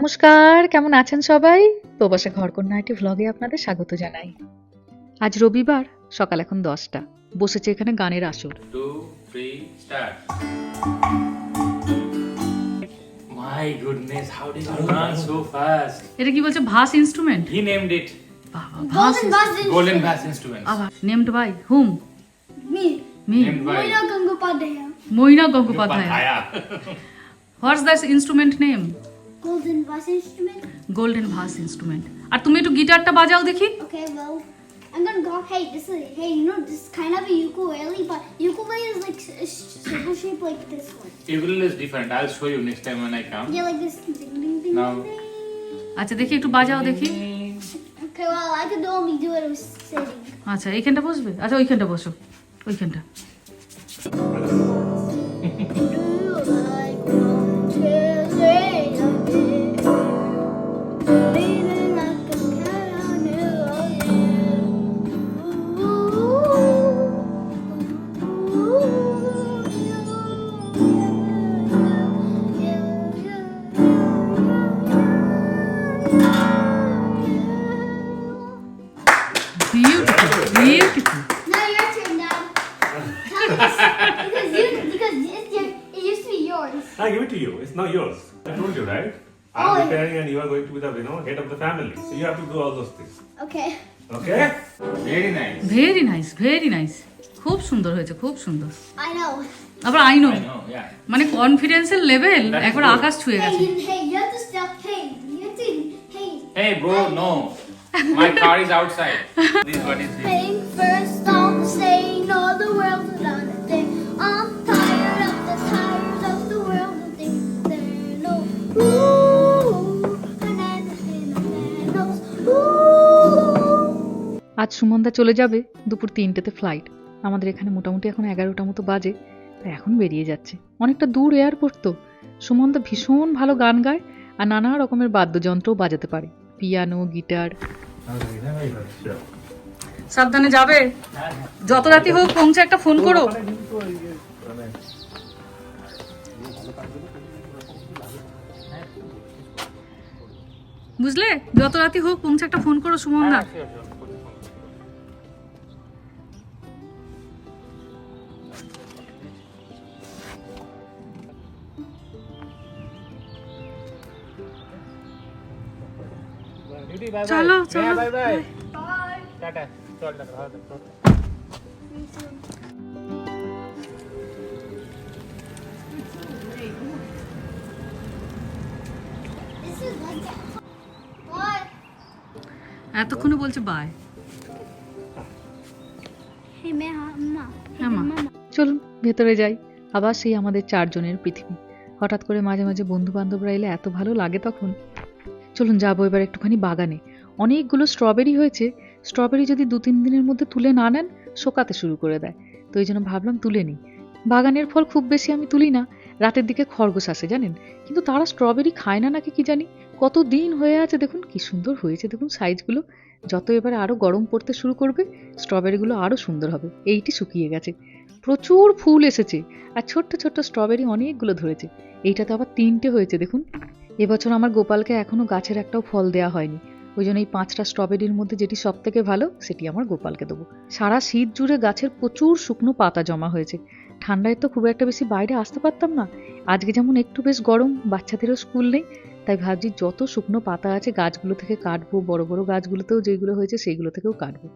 নমস্কার কেমন আছেন সবাই? প্রবাসে ঘরকন্যা একটি ভ্লগে আপনাদের স্বাগত জানাই। আজ রবিবার সকাল এখন দশটা। বসেছে এখানে গানের আসর. My goodness, how did you run so fast? এটা কি বলছে ভাস ইনস্ট্রুমেন্ট He named it. বাবা ভাস Golden আবার নেমড বাই হুম. মি by Moina মৈনা Gangopadhyay. What's that instrument name Golden Buzz instrument. Golden vase instrument আর তুমি একটু গিটারটা বাজাও দেখি Okay, well, I'm gonna go. Hey, this is hey, you know this is kind of a ukulele, but ukulele is like s- s- circle shape like this one. Ukulele is different. I'll show you next time when I come. Yeah, like this. Ding ding ding Now- ding. ding. আচ্ছা দেখি একটু বাজাও দেখি Okay, well, I could only do it with sitting. আচ্ছা এইখানটা বসবে আচ্ছা ওইখানটা বসো ওইখানটা because you, because it's your, it used to be yours. I give it to you. It's not yours. I told you, right? Oh, I'm yeah. repairing and you are going to be the you know, head of the family. So you have to do all those things. Okay. Okay? Very nice. Very nice very nice খুব সুন্দর হয়েছে খুব সুন্দর I know. আবার I know I know, yeah. মানে কনফিডেন্সের level একবার আকাশ ছুঁয়ে গেছে hey, bro, no. My car is outside. This what is this? Think first আজ সুমনদা চলে যাবে দুপুর তিনটেতে ফ্লাইট আমাদের এখানে মোটামুটি এখন এগারোটা মতো বাজে, তাই এখন বেরিয়ে যাচ্ছে। অনেকটা দূর এয়ারপোর্ট তো। সুমনদা ভীষণ ভালো গান গায় আর নানা রকমের বাদ্যযন্ত্রও বাজাতে পারে। Piano, guitar. সাবধানে যাবে? যত রাতি হোক পৌঁছে একটা ফোন করো। বুঝলে? যত রাতি হোক পৌঁছে একটা ফোন করো সুমনদা চলো চলো টাটা, ভালো that. What? এতক্ষণে বলছে বাই হ্যাঁ, মা। চলুন ভেতরে যাই। আবার সেই আমাদের চারজনের পৃথিবী। হঠাৎ করে মাঝে মাঝে বন্ধু বান্ধবরা এলে এত ভালো লাগে তখন। চলুন, যাব এবার একটুখানি বাগানে। অনেকগুলো স্ট্রবেরি হয়েছে। স্ট্রবেরি যদি দু তিন দিনের মধ্যে তুলে না নেন, শোকাতে শুরু করে দেয়। তো এই জন্য ভাবলাম তুলে নিই। বাগানের ফল খুব বেশি আমি তুলি না। রাতের দিকে খরগোশ আসে, জানেন? কিন্তু তারা স্ট্রবেরি খায় না নাকি কি জানি? কত দিন হয়ে আছে দেখুন, কি সুন্দর হয়েছে দেখুন সাইজগুলো। যত এবারে আরও গরম পড়তে শুরু করবে স্ট্রবেরিগুলো আরও সুন্দর হবে। এইটি শুকিয়ে গেছে। প্রচুর ফুল এসেছে। আর ছোট্ট ছোট্ট স্ট্রবেরি অনেকগুলো ধরেছে। এইটাতে আবার তিনটে হয়েছে দেখুন। এবছর আমার গোপালকে এখনও গাছের একটাও ফল দেওয়া হয়নি। ওই জন্য এই পাঁচটা স্ট্রবেরির মধ্যে যেটি সব থেকে ভালো, সেটি আমার গোপালকে দেবো। সারা শীত জুড়ে গাছের প্রচুর শুকনো পাতা জমা হয়েছে। ঠান্ডায় তো খুব একটা বেশি বাইরে আসতে পারতাম না। আজকে যেমন একটু বেশ গরম, বাচ্চাদেরও স্কুল নেই, তাই ভাবছি যত শুকনো পাতা আছে গাছগুলো থেকে কাটবো, বড় বড় গাছগুলোতেও যেগুলো হয়েছে সেইগুলো থেকেও কাটবো।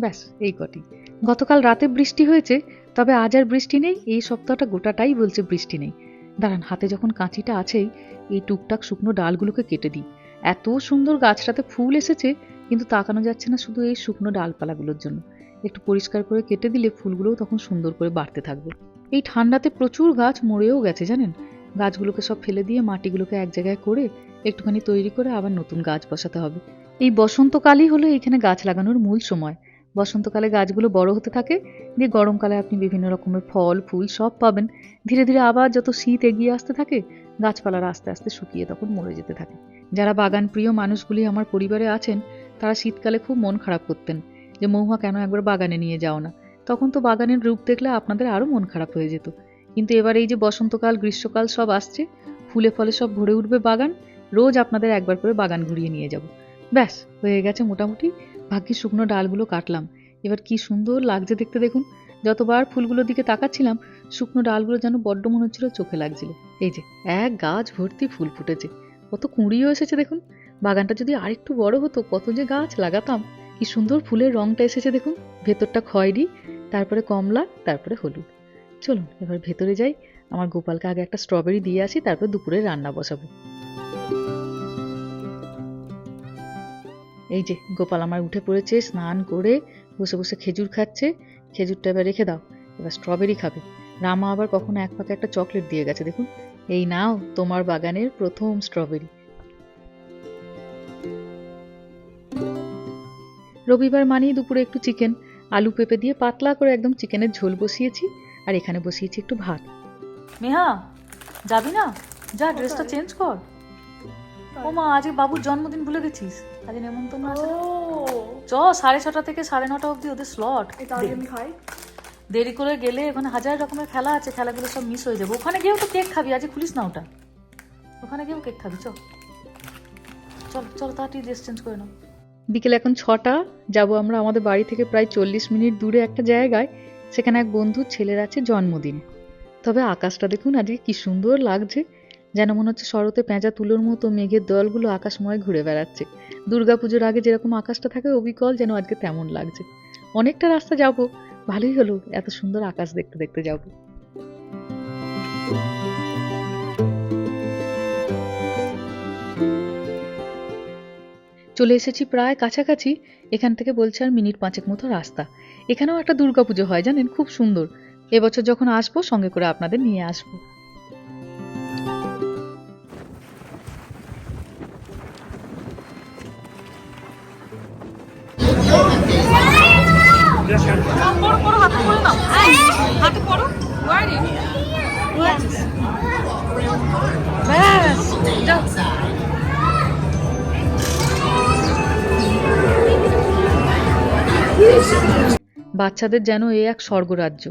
ব্যাস, এই কটি। গতকাল রাতে বৃষ্টি হয়েছে, তবে আজ আর বৃষ্টি নেই, এই সপ্তাহটা গোটাটাই বলছে বৃষ্টি নেই। দাঁড়ান, হাতে যখন কাঁচিটা আছেই, এই টুকটাক শুকনো ডালগুলোকে কেটে দিই। এত সুন্দর গাছটাতে ফুল এসেছে, কিন্তু তাকানো যাচ্ছে না শুধু এই শুকনো ডালপালাগুলোর জন্য। একটু পরিষ্কার করে কেটে দিলে ফুলগুলোও তখন সুন্দর করে বাড়তে থাকবে। এই ঠান্ডাতে প্রচুর গাছ মরেও গেছে, জানেন? গাছগুলোকে সব ফেলে দিয়ে মাটিগুলোকে এক জায়গায় করে একটুখানি তৈরি করে আবার নতুন গাছ বসাতে হবে। এই বসন্তকালই হলো এখানে গাছ লাগানোর মূল সময়। বসন্তকালে গাছগুলো বড় হতে থাকে, দিয়ে গরমকালে আপনি বিভিন্ন রকমের ফল, ফুল সব পাবেন। ধীরে ধীরে আবার যত শীত এগিয়ে আসতে থাকে, গাছপালার আস্তে আস্তে শুকিয়ে তখন মরে যেতে থাকে। যারা বাগান প্রিয় মানুষগুলি আমার পরিবারে আছেন, তারা শীতকালে খুব মন খারাপ করতেন যে, মহুয়া, কেন একবার বাগানে নিয়ে যাও না? তখন তো বাগানের রূপ দেখলে আপনাদের আরও মন খারাপ হয়ে যেত। কিন্তু এবার এই যে বসন্তকাল, গ্রীষ্মকাল সব আসছে, ফুলে ফলে সব ভরে উঠবে বাগান, রোজ আপনাদের একবার করে বাগান ঘুরিয়ে নিয়ে যাব। ব্যাস, হয়ে গেছে মোটামুটি ভাগ্যি শুকনো ডালগুলো কাটলাম। এবার কি সুন্দর লাগছে দেখতে দেখুন। যতবার ফুলগুলোর দিকে তাকাচ্ছিলাম, শুকনো ডালগুলো যেন বড্ড মনে হচ্ছিল চোখে লাগছিল। এই যে, এক গাছ ভর্তি ফুল ফুটেছে। কত কুঁড়িও এসেছে দেখুন। বাগানটা যদি আরেকটু বড় হতো, কত যে গাছ লাগাতাম। কি সুন্দর ফুলের রংটা এসেছে দেখুন। ভেতরটা খয়েরি, তারপরে কমলা, তারপরে হলুদ। চলুন, এবার ভেতরে যাই। আমার গোপালকে আগে একটা স্ট্রবেরি দিয়ে আসি, তারপর দুপুরে রান্না বসাবো। এই যে, গোপাল আমার উঠে পড়েছে, স্নান করে বসে বসে খেজুর খাচ্ছে। খেজুরটা এবার রেখে দাও, এবার স্ট্রবেরি খাবে। রামা আবার কখনো এক পাকে একটা চকলেট দিয়ে গেছে, দেখুন। এই নাও তোমার বাগানের প্রথম স্ট্রবেরি রবিবার মানেই দুপুরে একটু চিকেন আলু পেঁপে দিয়ে পাতলা করে একদম চিকেনের ঝোল বসিয়েছি, আর এখানে বসিয়েছি একটু ভাত। মেহা যাবি না? যা ড্রেসটা চেঞ্জ কর। ও মা আজকে বাবুর জন্মদিন ভুলে গেছিস? আজ নেমন্তন্ন আছে চ সাড়ে ছটা থেকে সাড়ে নটা অবধি ওদের স্লট দেরি করে গেলে ওখানে হাজার রকমের খেলা আছে খেলাগুলো সব মিস হয়ে যাবে। ওখানে গিয়েও তো কেক খাবি আজ খুলিস না ওটা। ওখানে গিয়েও কেক খাবি চল চল চল তাড়াতাড়ি ড্রেস চেঞ্জ করে নাও। বিকেল এখন ছটা যাব আমরা আমাদের বাড়ি থেকে প্রায় চল্লিশ মিনিট দূরে একটা জায়গায় সেখানে এক বন্ধুর ছেলের আছে জন্মদিন। তবে আকাশটা দেখুন আজকে কি সুন্দর লাগছে। যেন মনে হচ্ছে শরতে পেঁচা তুলোর মতো মেঘের দলগুলো আকাশময় ঘুরে বেড়াচ্ছে। দুর্গাপুজোর আগে যেরকম আকাশটা থাকে, অবিকল যেন আজকে তেমন লাগছে। অনেকটা রাস্তা যাব, ভালোই হলো, এত সুন্দর আকাশ দেখতে দেখতে যাব। চলে এসেছি প্রায় কাছাকাছি, এখান থেকে বলছে আর মিনিট পাঁচেক মতো রাস্তা। এখানেও একটা দুর্গাপুজো হয়, জানেন? খুব সুন্দর। এবছর যখন আসব, সঙ্গে করে আপনাদের নিয়ে আসব। বাচ্চাদের যেন এ এক স্বর্গরাজ্য।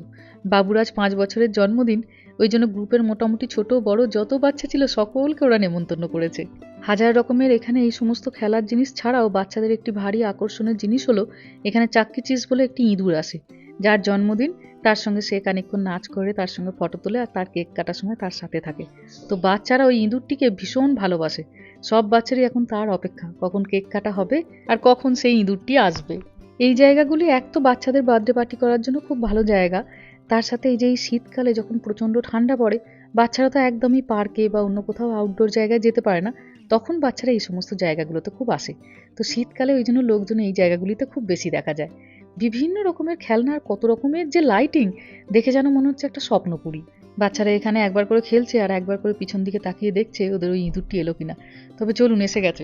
বাবুরাজ পাঁচ বছরের জন্মদিন ওই জন্য গ্রুপের মোটামুটি ছোট বড় যত বাচ্চা ছিল সকলকে ওরা নেমন্তন্ন করেছে। হাজার রকমের এখানে এই সমস্ত খেলার জিনিস ছাড়াও বাচ্চাদের একটি ভারী আকর্ষণের জিনিস হলো এখানে চাক্কি চিজ বলে একটি ইঁদুর আসে। যার জন্মদিন তার সঙ্গে সে খানিকক্ষণ নাচ করে, তার সঙ্গে ফটো তোলে আর তার কেক কাটার সময় তার সাথে থাকে। তো বাচ্চারা ওই ইঁদুরটিকে ভীষণ ভালোবাসে। সব বাচ্চারই এখন তার অপেক্ষা, কখন কেক কাটা হবে আর কখন সেই ইঁদুরটি আসবে। এই জায়গাগুলি এক তো বাচ্চাদের বার্থডে পার্টি করার জন্য খুব ভালো জায়গা তার সাথে এই যে এই শীতকালে যখন প্রচণ্ড ঠান্ডা পড়ে, বাচ্চারা তো একদমই পার্কে বা অন্য কোথাও আউটডোর জায়গায় যেতে পারে না, তখন বাচ্চারা এই সমস্ত জায়গাগুলোতে খুব আসে। তো শীতকালে ওই জন্য লোকজন এই জায়গাগুলিতে খুব বেশি দেখা যায়। বিভিন্ন রকমের খেলনার কত রকমের যে লাইটিং দেখে যেন মনে হচ্ছে একটা স্বপ্নপুরী। বাচ্চারা এখানে একবার করে খেলছে আর একবার করে পিছন দিকে তাকিয়ে দেখছে ওদের ওই ইঁদুরটি এলো কিনা। তবে চলুন, এসে গেছে।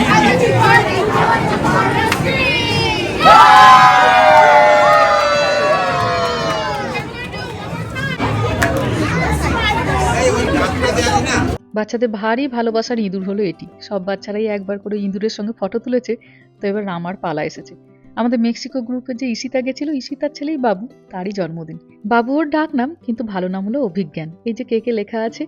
বাচ্চাদের ভারী ভালোবাসার ইঁদুর হলো এটি। সব বাচ্চারাই একবার করে ইঁদুরের সঙ্গে ফটো তুলেছে, তো এবার রামার পালা এসেছে। আমাদের মেক্সিকো গ্রুপে যে ইসিতা গেছিল ইশিতার ছেলেই বাবু, তারই জন্মদিন। বাবু ওর ডাক নাম, কিন্তু ভালো নাম হলো অভিজ্ঞান। এই যে কে কে লেখা আছে?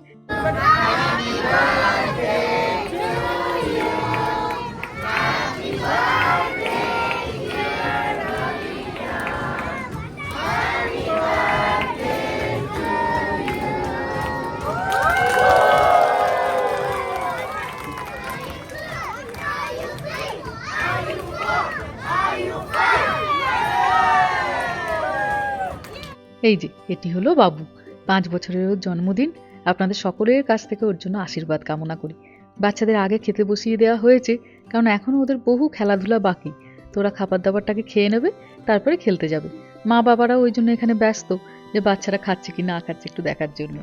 এই যে, এটি হলো বাবু। পাঁচ বছরের জন্মদিন। আপনাদের সকলের কাছ থেকে ওর জন্য আশীর্বাদ কামনা করি। বাচ্চাদের আগে খেতে বসিয়ে দেওয়া হয়েছে, কারণ এখনও ওদের বহু খেলাধুলা বাকি। তো ওরা খাবার দাবারটাকে খেয়ে নেবে, তারপরে খেলতে যাবে। মা বাবারা ওই জন্য এখানে ব্যস্ত যে বাচ্চারা খাচ্ছে কি না খাচ্ছে একটু দেখার জন্য।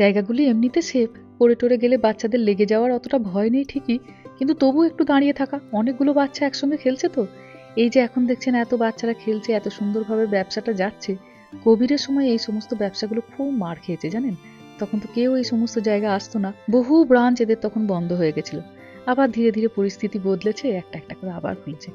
জায়গাগুলি এমনিতে সেফ পড়ে টরে গেলে বাচ্চাদের লেগে যাওয়ার অতটা ভয় নেই ঠিকই, কিন্তু তবু একটু দাঁড়িয়ে থাকা। অনেকগুলো বাচ্চা একসঙ্গে খেলছে তো? এই যে এখন দেখছেন এত বাচ্চারা খেলছে, এত সুন্দরভাবে ব্যবসাটা যাচ্ছে। কোভিডের সময় এই সমস্ত ব্যবসাগুলো খুব মার খেয়েছে জানেন? তখন তো কেউ এই সমস্ত জায়গা আসতো না। বহু ব্রাঞ্চ এদের তখন বন্ধ হয়ে গেছিল। আবার ধীরে ধীরে পরিস্থিতি বদলেছে, একটা একটা করে আবার খুলেছে।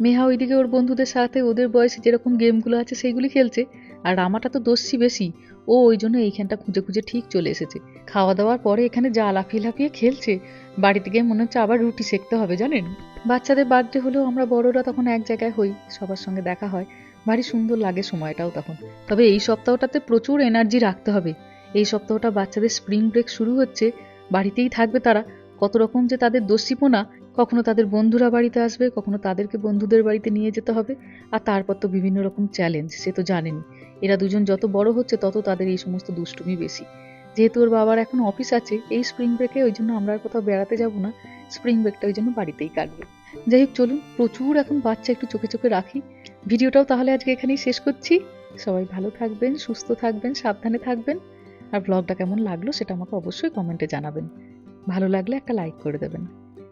মেহা ওইদিকে ওর বন্ধুদের সাথে ওদের বয়সে যেরকম গেমগুলো আছে সেইগুলি খেলছে, আর রামাটা তো দোষী বেশি। ও ওই জন্য এইখানটা খুঁজে খুঁজে ঠিক চলে এসেছে। খাওয়া দাওয়ার পরে এখানে যা লাফিয়ে লাফিয়ে খেলছে, বাড়িতে গিয়ে মনে হচ্ছে আবার রুটি সেকতে হবে, জানেন? বাচ্চাদের বার্থডে হলেও আমরা বড়রা তখন এক জায়গায় হই, সবার সঙ্গে দেখা হয়। ভারী সুন্দর লাগে সময়টাও তখন। তবে এই সপ্তাহটাতে প্রচুর এনার্জি রাখতে হবে। এই সপ্তাহটা বাচ্চাদের স্প্রিং ব্রেক শুরু হচ্ছে, বাড়িতেই থাকবে তারা। কত রকম যে তাদের দস্যিপনা কখনো তাদের বন্ধুরা বাড়িতে আসবে, কখনো তাদেরকে বন্ধুদের বাড়িতে নিয়ে যেতে হবে, আর তারপর তো বিভিন্ন রকম চ্যালেঞ্জ সে তো জানেনি। এরা দুজন যত বড় হচ্ছে, তত তাদের এই সমস্ত দুষ্টুমি বেশি। যেহেতু ওর বাবার এখন অফিস আছে, এই স্প্রিং ব্রেকে ওই জন্য আমরা আর কোথাও বেড়াতে যাব না স্প্রিং ব্রেকটা ওই জন্য বাড়িতেই কাটবে। যাই হোক, চলুন, প্রচুর এখন বাচ্চা একটু চোখে চোখে রাখি। ভিডিওটাও তাহলে আজকে এখানেই শেষ করছি। সবাই ভালো থাকবেন, সুস্থ থাকবেন, সাবধানে থাকবেন। আর ব্লগটা কেমন লাগল সেটা আমাকে অবশ্যই কমেন্টে জানাবেন। ভালো লাগলে একটা লাইক করে দেবেন।